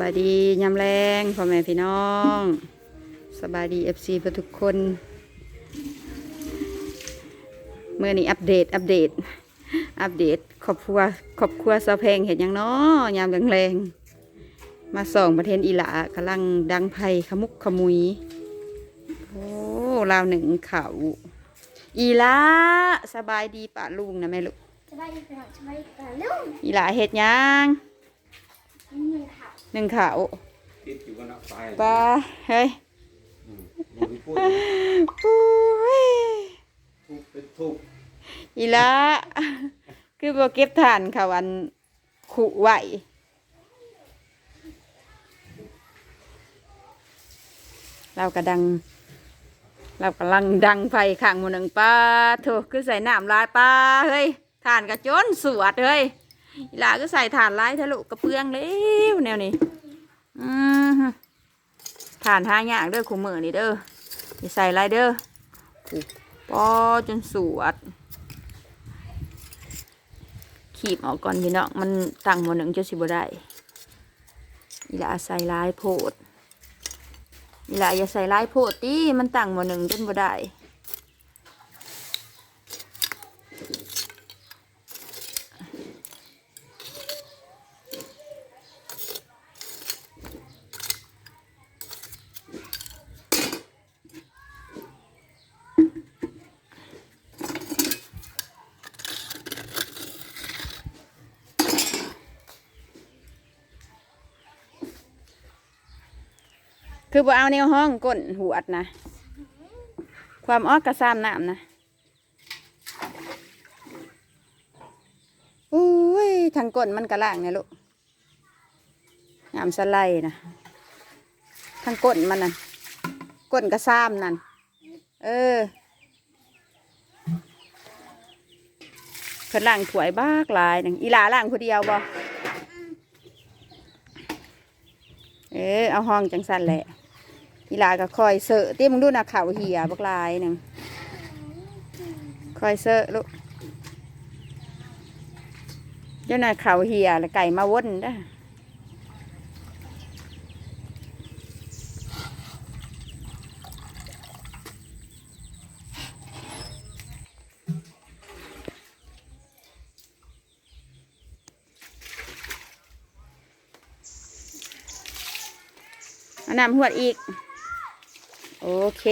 บายดียำแรงพ่อแม่พี่น้อง สบายดีเอฟซีทุกคนเมื่อนี้อัปเดตอัปเดต อัปเดตครอบครัวครอบครัวสะเพงเห็นยังน้อยามแรงๆมาส่องประเทศอีหลากำลังดังไพ่ขมุกขมุยโอ้ลาวหนึ่งเขาอีหลาสบายดีป่าลุงนะแม่ลูกสบายดีค่ะสบายดีค่ะลุงอีหลาเห็ดหยัง หนึ่งค่ะหนึ่งเขาติดอยู่กันนะไฟปลาเฮ้ยอืมบ่มีพูดปุ้ยทุบเป็นทุบอีละคือบ่เก็บฐานเขาอันขุไหวเรากระดัง เรากำลังดังไฟข้างหมูหนึ่งป้าโถคือใส่น้ำลายป้าเฮ้ยฐานกระจนสวดเฮ้ย อีหลาก็ใส่ฐานลายทะลุกระเปืองเร็วแนวนี้อืมฐานห้าย่ากเด้อขุมมือนี่เด้ออย่ใส่ลายเด้อปอจนสวดขีบออกก่อนพี่น้องมันตั้งหมดหนึ่งจะสิบได้อีหละใส่ร้ายโพดอีหละอย่าใส่ร้ายโพดตีมันตั้งหมดหนึ่งจนบ่ได้ คือบ่เอาแนวห้องก้นหัวดนะ ความออกกระซ้ำน้ำนะอุ้ยทางก้นมันกระล่างเนี่ยลูกน้ำสไลนะทางก้นมันนั่นก้นกระซ้ำนั่นเออเพิ่นล่างถวยบ้ากลายหนึงอีหลาล่างคนเดียวบ่เออเอาห้องจังสันแหละ อีหลาก็คอยเสอะที่มึงดูนะเขาวเหี่ยบักลายหนึ่งคอยเสอะลูกเจ้าน่อยเขาวเหี่ยแล้วไก่มาวนได้น้ำหวดอีก โอเค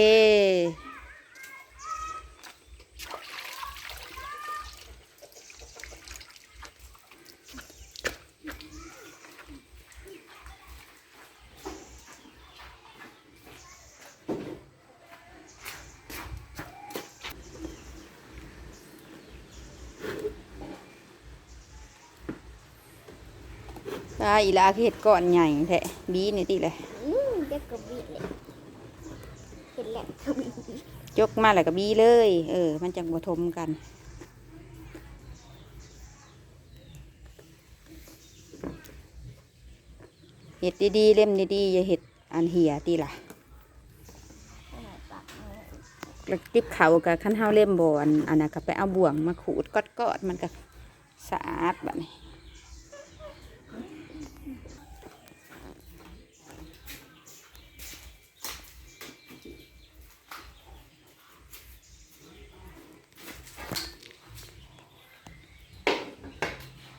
ตาอีลาเห็ดก่อนใหญ่แท้บีนี่ติเลย อืมเด็กกระบี่เลย แหละกระบี่ยกมาแล้วก็บีเลย เออ มันจังบ่ทมกัน เห็ดดีๆเล่มดีๆอย่าเห็ดอันเหี่ยตีล่ะแล้วติบเขากับขั้นเฮาเล่มบอันอันนั้นก็ไปเอาบ่วงมาขูดกอดๆมันก็สะอาดแบบนี้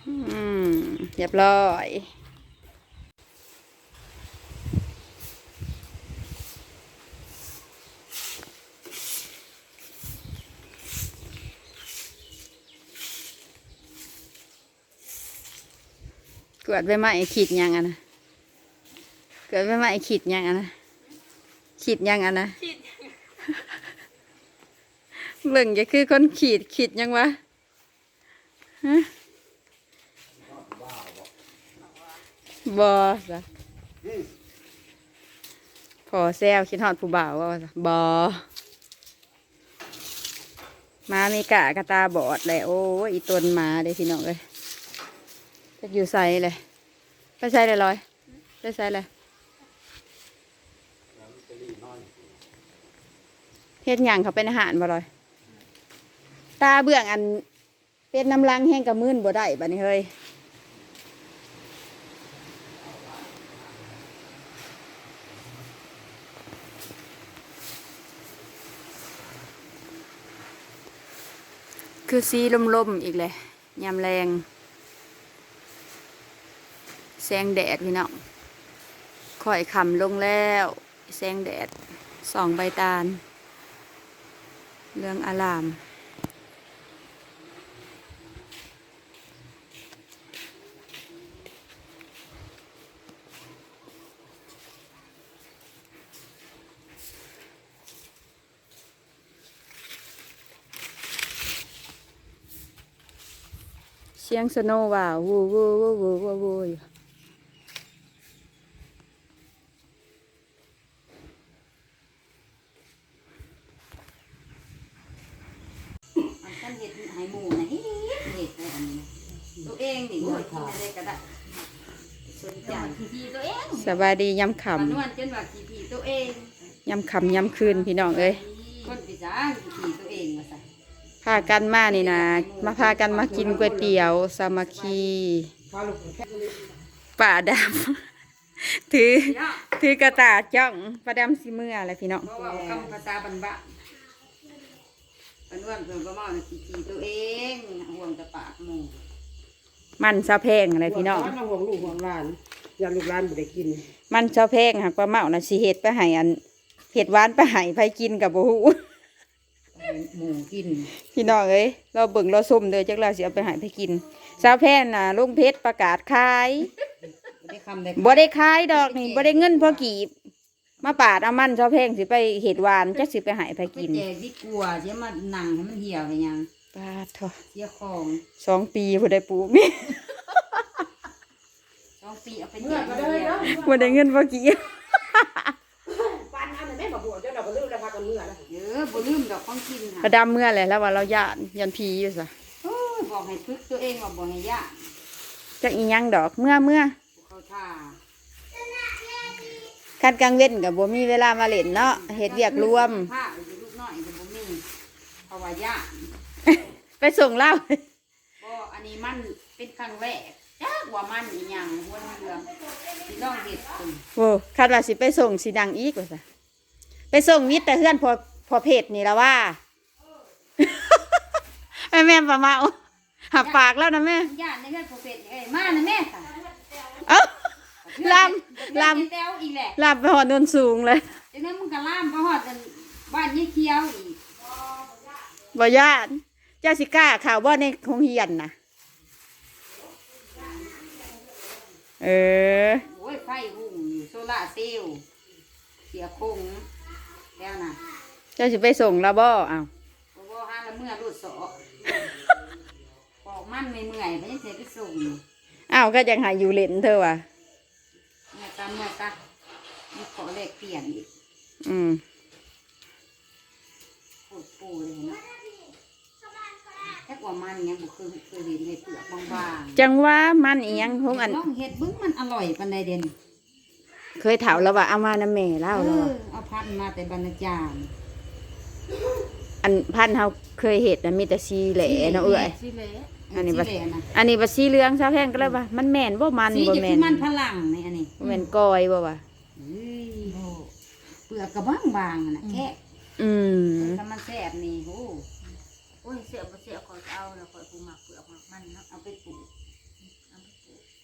อืม เรียบร้อยเกิดไปไหมขีดยังอะนะเกิดไปไหมขีดยังอะนะขีดยังอะนะเบิ่งจะคือคนขีดขีดยังวะฮะ บอจ้ะพอแซวคิดฮอดผู้บ่าวว่าจ้ะบอมามีกะกระตาบอดเลยโอ้ยอีตนมาเด้พี่น้องเลยจะอยู่ใส่เลยไปใส่เลยลอยไปใส่เลยเฮ็ดหยังเขาเป็นอาหารบ่ลอย ตาเบื้องอันเป็นน้ำลังแห้งกับมื่นบ่ได้บัดนี้เฮ้ย คือสีลมๆอีกเลยยามแรง แสงแดดพี่น้องค่อยคำลงแล้ว แสงแดดส่องใบตาล เรื่องอาราม เสียงสโนว์ว่าวูวูวูวูวูวูอยู่อันท่านเห็ดหายหมูนะเฮ็ดเห็ดได้อันนี้นะตัวเองนี่เมื่อกินอะไรก็ได้สนใจทีทีตัวเองสบายดียำขมันนวลจนว่าทีทีตัวเองำยำขำยำคืนพี่น้องเอ้ยคนปีศาจทีทีตัวเองมาใส่ พากันมานี่นะมาพากันมากินก๋วยเตี๋ยว สามัคคีป่าดำถือพี่น้องถือกระตาจ้องประดำสิเมื่ออะไรพี่น้องเพราะว่าคำภาษาบันบะมันนวลเพิ่นก็มาทีทีตัวเองห่วงแต่ปากหมูมันเสาแพงอะไรพี่น้องห่วงห่วงลูกห่วงหลานอยากลูกหลานบ่ได้กิน มันเสาแพงหักปลาเมานะสิเห็ดไปให้อันเห็ดหวานไปให้ไปกินกับบูห มูกินพี่น้องเอ้ยเราเบิ่งเราส้มเด้อจักเราสิเอาไปให้ไปกิน สาวแพงน่ะลุงเพชรประกาศขายบ่ได้คำได้บ่ได้ขายดอกนี่บ่ได้เงินพอกีบ มาปาดเอามันสาวแพงสิไปเห็ดหวานจักสิไปให้ไปไปกินแจกดีกว่าเสียมาหนังให้มันเหี่ยวให้ยังปาดเถอะเสียของสองปีบ่ได้ปลูกนี่ สองปีเอาไปแจเมื่อกก็เหี่ได้ยวเนาะบ่ได้เงินพอกีบ ยอะบ่ลืมดอกของกินปค่ะระดำเมื่อแหละแล้วว่าเราย่านยันพีอยู่ซะโอ้ยบอกให้พึกตัวเองว่าบ่ให้ยะจักอีหยังดอกเมื่อเมื่อเขาท่าคันกลางเว้นก็บ่มีเวลามาเล่นเนาะเฮ็ดเวียกรวม ผ้าอยู่ลูกน้อยก็บ่มีเพราะว่ายะไปส่งเหล้าบ่อันนี้มันเป็นครั้งแรกจักว่ามันอีหยังหัวเรื่องสิน้องเฮ็ดเพิ่นโอ้คาดว่าสิไปส่งสิดังอีกว่าซะไปส่งมิตรแต่เพื่อนพอพ อเพจนี่ละว่าแม่แม่ประมาหับปากแล้วนะแม่ญาติในเฮือนพ่อเป็ดนี่เอ้ยมานะแม่ค่ะเอ้าลลลแต้วอีแหละำลำไปหอดโนนสูงเลยจังนั้นมึงก็ล่ามไปฮอดจนบ้านยี่เขียวอีกบ่ญาติเจ้าสิกล้าข่าวบ่ในคงเฮียนนะเออโอ้ยไฟหุ่งอยู่โซล่าร์เซลล์เสียคงแล้วนะ เจ้าสิไปส่งแล้วบ่อ้าวบ่บ่หาละเมื่อรูดสอปอกมันไม่เมื่อยไปยังเสียไปส่งอ้าวก็ยังหาอยู่เล่นเธอว่ะเมื่อตาเมื่อตามีขอเลขเปลี่ยนอีกอืมโคตรปูเลยเนาะแค่ว่ามันเนี่ยบุคือคือเห็นในเปลือกบางๆจังว่ามันอีหยังคงอันลองเห็ดบึ้งมันอร่อยปันใดเด่นเคยถามแล้วว่าเอามาน้ำแม่เอเล่าแล้วอว่าเอาพันมาแต่บรรณาจารย์ อันพันธุ์เฮาเคยเห็ดนะมีแต่สีแหล่เนาะเอ้ยสีเหล่อันนี้สีบัดเหล่นะอันนี้บัดสีเหลืองซาแพงก็เลยว่ามันแม่นบ่มันสีบ่จะแม่คืนอมันพลังในอันนี้บ่แม่นกอยบ่วะเอ้ยโหเปลือกกระบ้างบางๆนะแค่อืมถ้ามันแซ่บนี่โอ้โอ้ยเสียบ่เสียขอยเอาแล้วขอยปูหมักเปลือกหมักมันเนาะเอาไปปลูก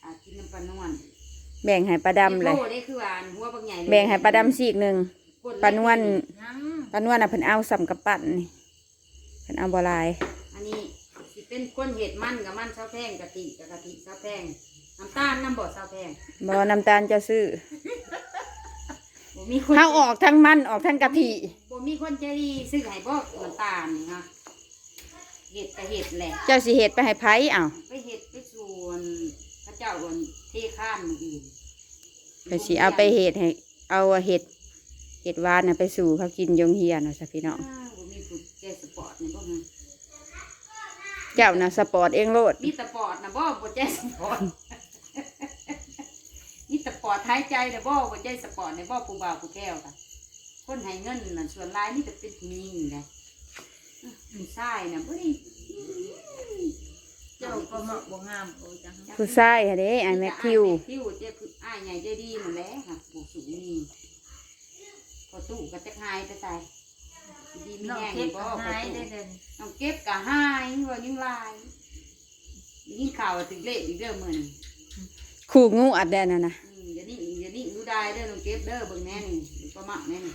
อากินน้ำปลานวลแบ่งให้ปลาดำเลยโอ้ได้คือว่าอันหัวบางใหญ่เลยแบ่งให้ปลาดำซีกหนึงกดเล็กปลานวล ยัง ปลานวลน่ะเพิ่นเอาสำกับปั่นนี่เพิ่นเอาบ่หลาย อันนี้สิเป็นคนเห็ดมันกับมันเช้าแพงกะทิกับกะทิเช้าแพงน้ำตาลน้ำบดเช้าแพงบ่น้ำตาลจะซื้อบ่มีคนเฮาออกทั้งมันออกทั้งกะทิบ่มีคนใจดีซื้อให้บ่น้ำตาลนี่ฮะเห็ดกับเห็ดแหละเจ้าสิเฮ็ดไปให้ไผอ้าวไปเห็ดไปส่วนพระเจ้าวันเทข้านมืออื่น ก็สิเอาไปเฮ็ดให้เอาเฮ็ด เฮ็ดหวานน่ะไปสู่เขากินยงเฮียนว่าซะพี่น้องอ้าวบ่มีผู้แกสปอร์ตนี่บ่ฮะเจ้าน่ะสปอร์ตเองโลดมีแต่ปอดนะบ่บ่ใจสปอร์ตมีแต่ปอดท้ายใจนะบ่บ่ใจสปอร์ตในบ่ผู้บ่าวผู้แก้วค่ะคนให้เงินน่ะส่วนหลายนี่แต่เป็นผู้หญิงนะผู้ชายน่ะบ่ได้เจ้าก็เหมาะบ่งามโอ้ยจังผู้ชายหั่นเด้ไอ้แม็กคิวแม็กคิวเจ้าคืออ้ายใหญ่ใจดีนั่นแหละค่ะผู้สูงนี่ พอตู้ก็จะหายไปใส่ดีมีน้องแห้งเก็บบ่ก็ประหายตูได้เด่นน้องเก็บก็หายว่ายังลายยิ่งข่าวว่าถึงเลขอีกเด้อมื้อนี้ขู่งูอัดแดนน่ะนะอืมอย่านิ่งอย่านิ่งดูได้เด้อน้องเก็บเด้อเบิ่งแน่นี่ดูประมาณแน่นี่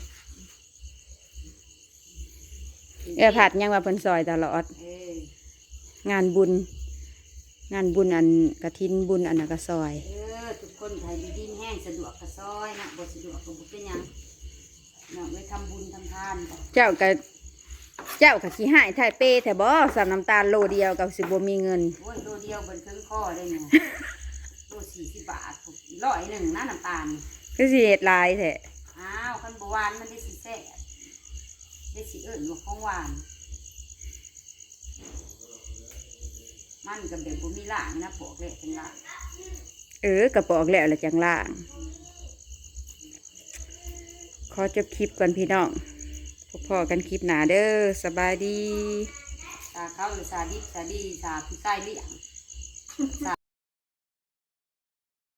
เออผัดยังว่าเพิ่นซอยตลอด เอองานบุญ งานบุญอันกระทินบุญอันนั้นก็ซอย เออทุกคนใครดีดินแห้งสะดวกก็ซอยนะบ่สะดวกก็บ่เป็นหยัง เนาะไปทำบุญทำทานก็เจ้าก็เจ้าก็สิหายถ่ายเป้แท้บ่สำน้ำตาลโลเดียวกับสิบ่มีเงิน โอ้ยโลเดียวเบิ่นเครื่องข้อได้เนี่ยโล40บาทถูกร้อยหนึ่งนะน้ำตาลคือสิเฮ็ดหลายแท้อ้าวคันบหวานมันได้สีแซ่บได้สีเอิญว่าของหวาน มันกับแบบบ่มีล่างนะปอกแหละจังล่าง เออกระปอกแล้วละจังล่าง ขอจบคลิปก่อนพี่น้องพบพอกันคลิปหนาเด้อสบายดี สาเขาหรือสาดิบซาดีสาผู้ใต้เลี้ยงสา